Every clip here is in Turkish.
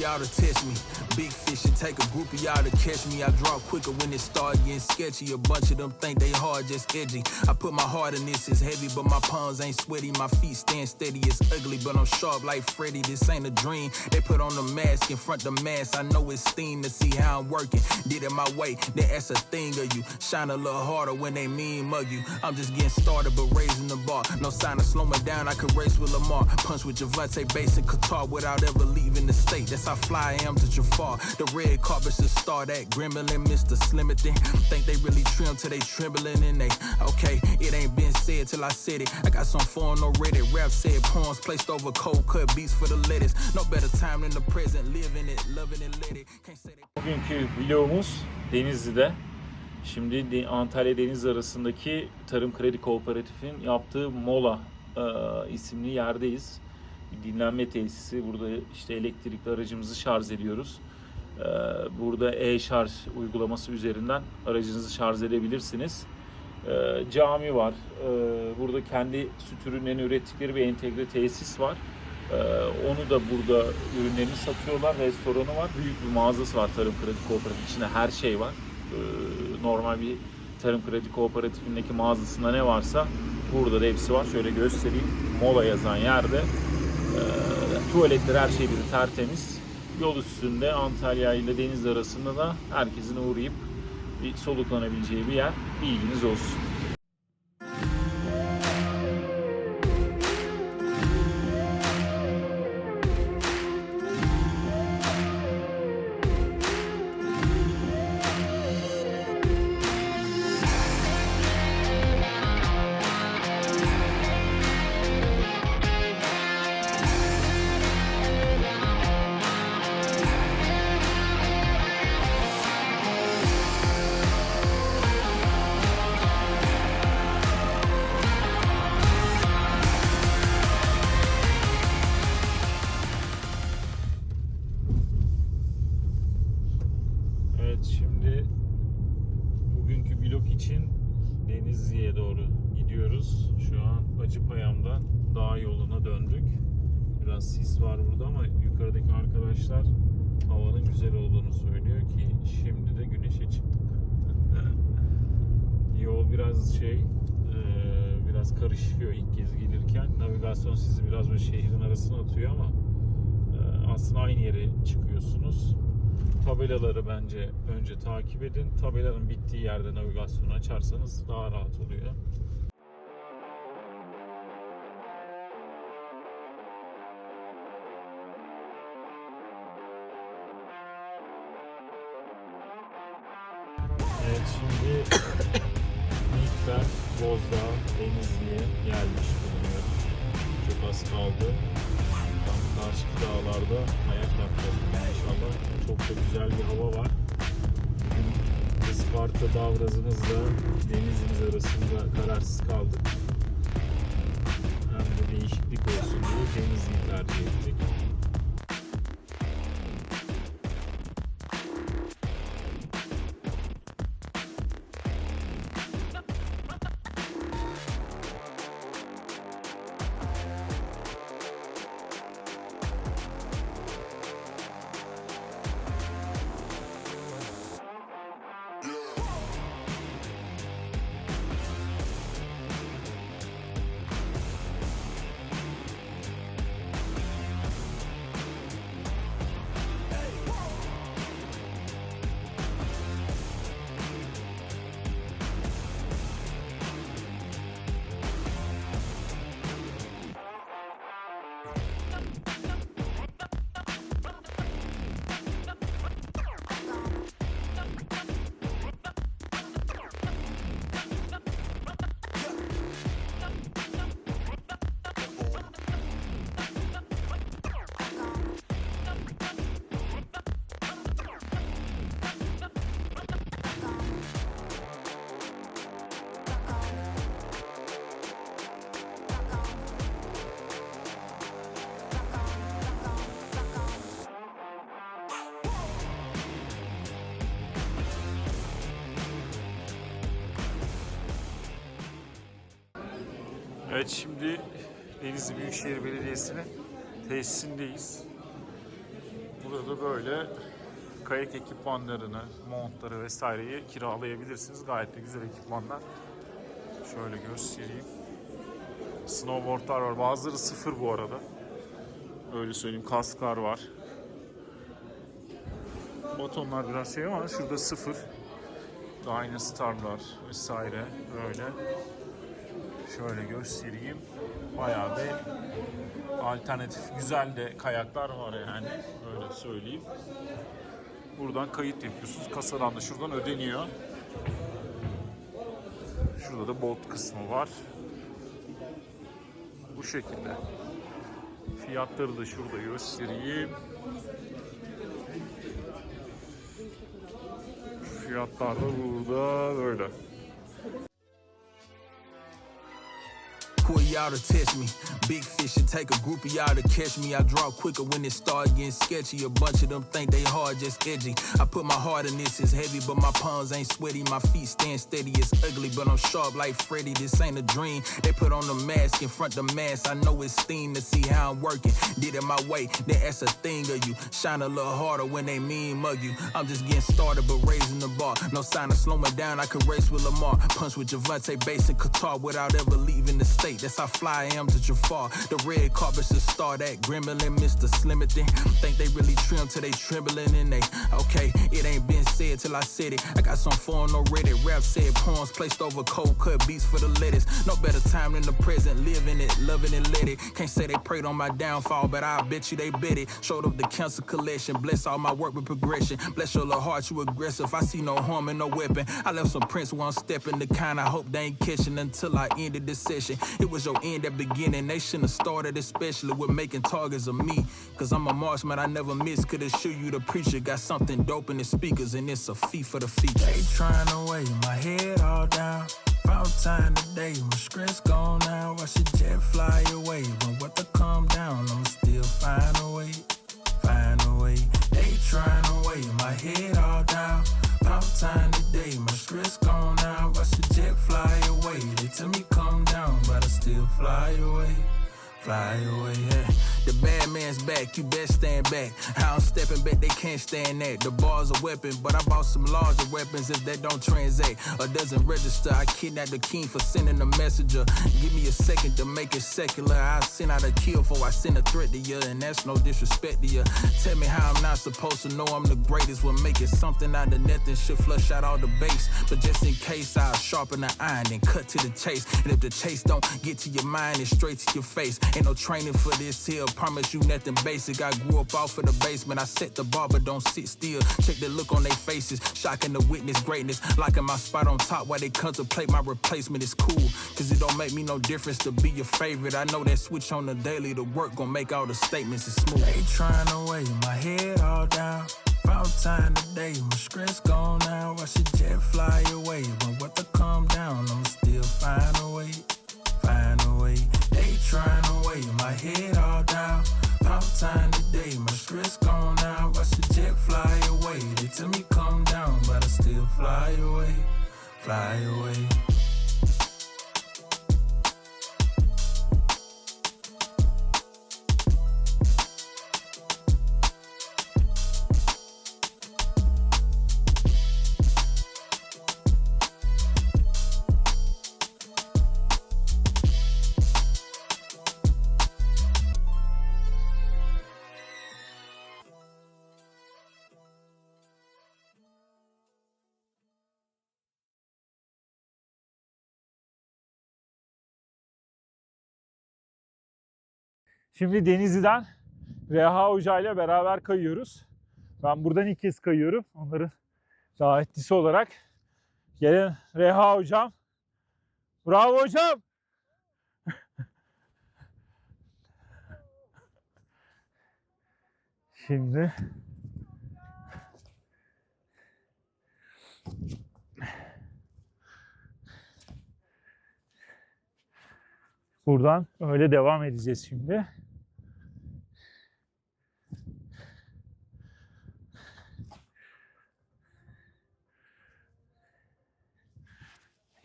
y'all to test me. Big fish and take a group of y'all to catch me. I draw quicker when it start getting sketchy. A bunch of them think they hard, just edgy. I put my heart in this, it's heavy, but my palms ain't sweaty. My feet stand steady, it's ugly, but I'm sharp like Freddy. This ain't a dream. They put on the mask in front the mask. I know it's steam to see how I'm working. Did it my way, then that's a thing of you. Shine a little harder when they mean mug you. I'm just getting started, but raising the bar. No sign of slowing down, I could race with Lamar. Punch with Javante Bass and Qatar without ever leaving the state. That's how fly I am to Jafar. The red carpet should start at Gremlin, Mr. Slimothy. Think they really trim till they trembling and they okay. It ain't been said till I said it. I got some foreign Reddit rap said poems placed over cold cut beats for the lettuce. No better time than the present, living it, loving it, let it. Can't say that. Bugünkü vlogumuz Denizli'de. Şimdi Antalya Deniz arasındaki Tarım Kredi Kooperatif'in yaptığı Mola e, isimli yerdeyiz. Bir dinlenme tesisi. Burada işte elektrikli aracımızı şarj ediyoruz. E, burada e-şarj uygulaması üzerinden aracınızı şarj edebilirsiniz. E, cami var. E, burada kendi süt ürünlerini ürettikleri bir entegre tesis var. Ee, onu da burada ürünlerini satıyorlar. Restoranı var. Büyük bir mağazası var Tarım Kredi Kooperatif. İçinde her şey var. Ee, normal bir Tarım Kredi Kooperatifindeki mağazasında ne varsa burada da hepsi var. Şöyle göstereyim. Mola yazan yerde. Ee, tuvaletler her şey bir tertemiz. Yol üstünde Antalya ile deniz arasında da herkesin uğrayıp bir soluklanabileceği bir yer. Bilginiz olsun. Şey e, biraz karışıyor ilk kez gelirken. Navigasyon sizi biraz böyle şehrin arasına atıyor ama e, aslında aynı yere çıkıyorsunuz tabelaları bence önce takip edin. Tabelanın bittiği yerde navigasyonu açarsanız daha rahat oluyor. Evet şimdi Mikber, Bozdağ, Denizli'ye gelmiş bulunuyoruz. Çok az kaldı. Tam karşıki dağlarda ayak yapacağız inşallah. Çok da güzel bir hava var. Isparta Davrazımızla Denizli'miz arasında kararsız kaldık. Hem de değişiklik olsun diye Denizli'yi tercih ettik. Evet şimdi Denizli Büyükşehir Belediyesi'nin tesisindeyiz. Burada böyle kayak ekipmanlarını, montları vesaireyi kiralayabilirsiniz. Gayet de güzel ekipmanlar. Şöyle göstereyim. Snowboardlar var. Bazıları sıfır bu arada. Öyle söyleyeyim. Kasklar var. Batonlar biraz şey ama şurada sıfır. Dyna Star'lar vesaire böyle. Şöyle göstereyim. Bayağı bir alternatif güzel de kayaklar var yani. Öyle söyleyeyim. Buradan kayıt yapıyorsunuz. Kasadan da şuradan ödeniyor. Şurada da bot kısmı var. Bu şekilde. Fiyatları da şurada göstereyim. Fiyatlar da burada böyle. Y'all to test me? Big fish and take a group of y'all to catch me. I draw quicker when it start getting sketchy. A bunch of them think they hard, just edgy. I put my heart in this, it's heavy, but my palms ain't sweaty. My feet stand steady, it's ugly, but I'm sharp like Freddy. This ain't a dream. They put on the mask in front the mask. I know it's steam to see how I'm working. Did it my way, then that's a thing of you. Shine a little harder when they mean mug you. I'm just getting started, but raising the bar. No sign of slowing down, I could race with Lamar. Punch with Javante Bass in Qatar without ever leaving the state. That's how fly I am to Jafar. The red carpets should start at Gremlin, Mr. Slimity. Think they really trim till they trembling and they okay. It ain't been said till I said it. I got some no Reddit rap said poems placed over cold cut beats for the lettuce. No better time than the present, living it, loving it, let it. Can't say they prayed on my downfall, but I bet you they bet it. Showed up the cancer collection, bless all my work with progression. Bless your little heart, you aggressive. I see no harm in no weapon. I left some prints one stepping, the kind I hope they ain't catching until I ended this session. It was your end at beginning. They shouldn't have started, especially with making targets of me. Cause I'm a marksman, I never miss. Could assure you the preacher got something dope in his speakers, and it's a fee for the feature. They trying to weigh my head all down. About time today, my stress gone now. Watch the jet fly away. When what to calm down, I'ma still find a way, find a way. They trying to weigh my head all down. About time Fly away, yeah. The bad man's back, you best stand back. How I'm stepping back, they can't stand that. The bar's a weapon, but I bought some larger weapons if that don't transact or doesn't register. I kidnapped the king for sending a messenger. Give me a second to make it secular. I send out a kill for I send a threat to you, and that's no disrespect to you. Tell me how I'm not supposed to know I'm the greatest. When making something out of nothing should flush out all the base. But just in case, I'll sharpen the iron and cut to the chase. And if the chase don't get to your mind, it's straight to your face. Ain't no training for this here. Promise you nothing basic. I grew up off of the basement. I set the bar, but don't sit still. Check the look on their faces. Shocking to witness greatness. Locking my spot on top while they contemplate my replacement. It's cool. Cause it don't make me no difference to be your favorite. I know that switch on the daily. The work gon' make all the statements. It's smooth. They trying to weigh my head all down. About time today, my stress gone now. Watch the jet fly away. But what to calm down, I'ma still find a way, find a way. They trying my head all down. About time today, my stress gone now. Watch the jet fly away. They tell me calm down, but I still fly away, fly away. Şimdi Denizli'den Reha Hoca ile beraber kayıyoruz. Ben buradan ilk kez kayıyorum. Onların davetlisi olarak. Gelen Reha Hocam. Bravo hocam. Şimdi buradan öyle devam edeceğiz şimdi.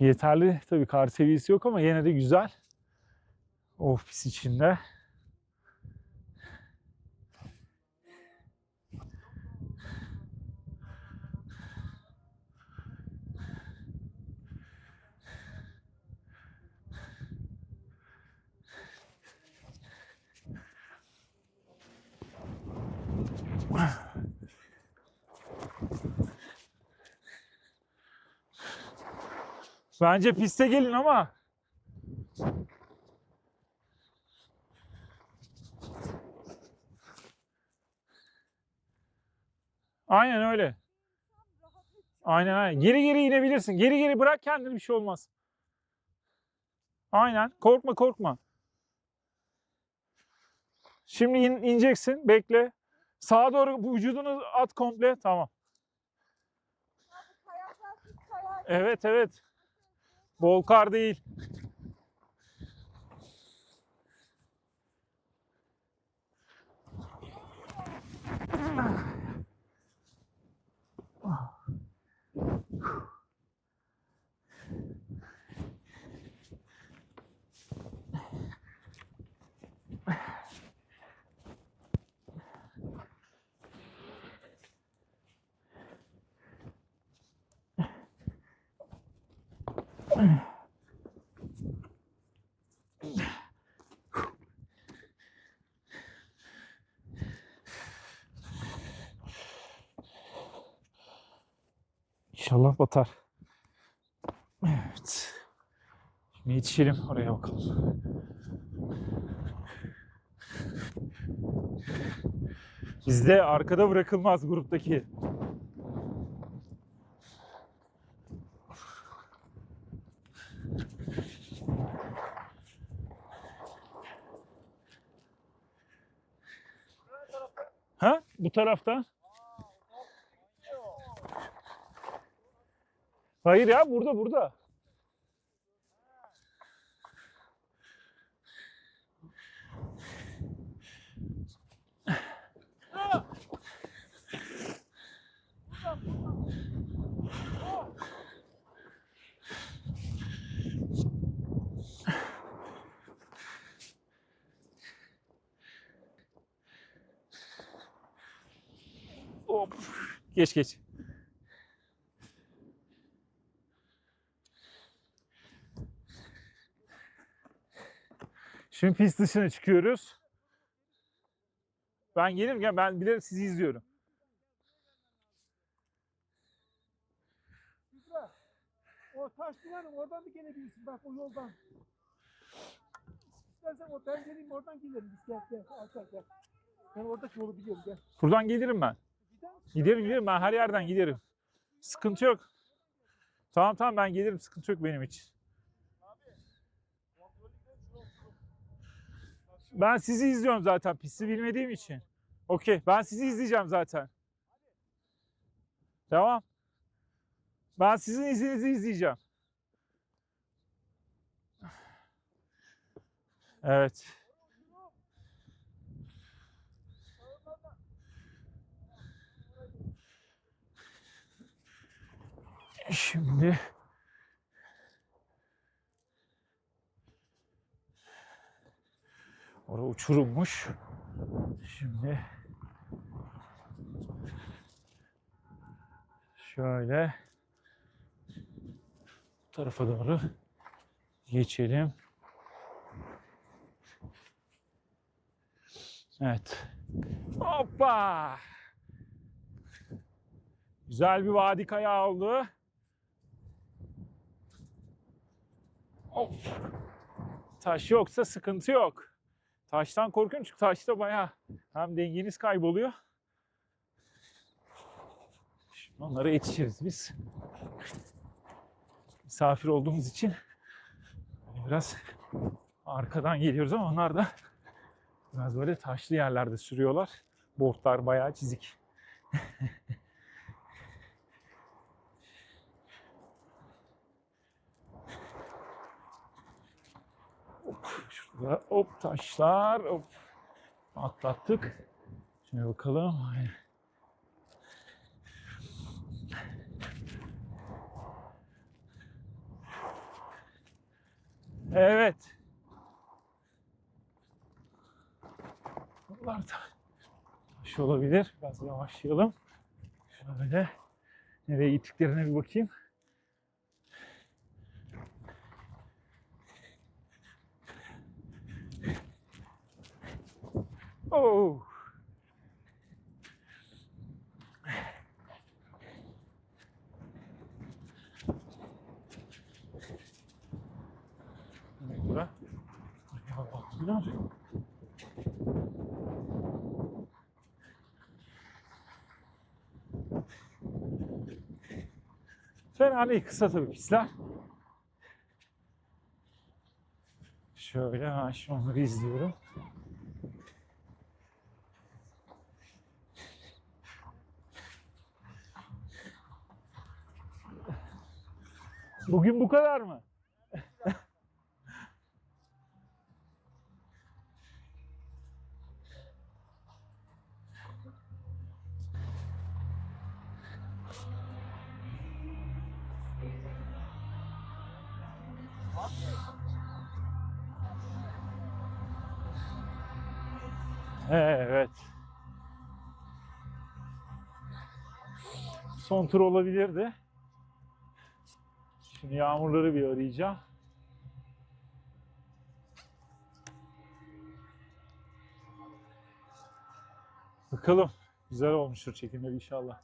Yeterli tabii kar seviyesi yok ama yine de güzel. Ofis içinde. Bence piste gelin ama. Aynen öyle. Aynen aynen. Geri geri inebilirsin. Geri geri bırak kendini bir şey olmaz. Aynen. Korkma korkma. Şimdi in- ineceksin. Bekle. Sağa doğru bu vücudunu at komple. Tamam. Evet evet. Bol kar değil. İnşallah batar. Evet. Şimdi yetişelim oraya bakalım. Bizde arkada bırakılmaz gruptaki. Bu tarafta? Hayır ya burada burada. Hop. Geç geç. Şimdi pist dışına çıkıyoruz. Ben gelirim ya ben bilerek sizi izliyorum. O taş duvarım oradan da gelebilirsin bak o yoldan. İstersen o ben geleyim oradan gelirim. Gel gel Alper gel. Ben oradaki yolu biliyorum gel. Buradan gelirim ben. Giderim giderim ben her yerden giderim. Sıkıntı yok. Tamam tamam ben gelirim sıkıntı yok benim için. Ben sizi izliyorum zaten pisti bilmediğim için. Okey ben sizi izleyeceğim zaten. Tamam. Ben sizin izinizi izleyeceğim. Evet. Şimdi Orada uçurummuş. Şimdi şöyle bu tarafa doğru geçelim. Evet. Hoppa! Güzel bir vadi kayağı oldu. Hop. Taş yoksa sıkıntı yok. Taştan korkuyorum çünkü taşta bayağı hem dengeniz kayboluyor. Şimdi onlara yetişiriz biz. Misafir olduğumuz için böyle biraz arkadan geliyoruz ama onlar da biraz böyle taşlı yerlerde sürüyorlar. Boardlar bayağı çizik. Şurada hop taşlar hop atlattık. Şimdi bakalım. Evet. Bunlar da taş olabilir. Biraz yavaşlayalım. Şöyle nereye gittiklerine bir bakayım. Oh. Demek bura. Biraz. Fena hani değil kısa tabii pisler. Şöyle ben şimdi onları izliyorum. Bugün bu kadar mı? Evet. Son tur olabilirdi. Şimdi yağmurları bir arayacağım. Bakalım. Güzel olmuştur çekimler inşallah.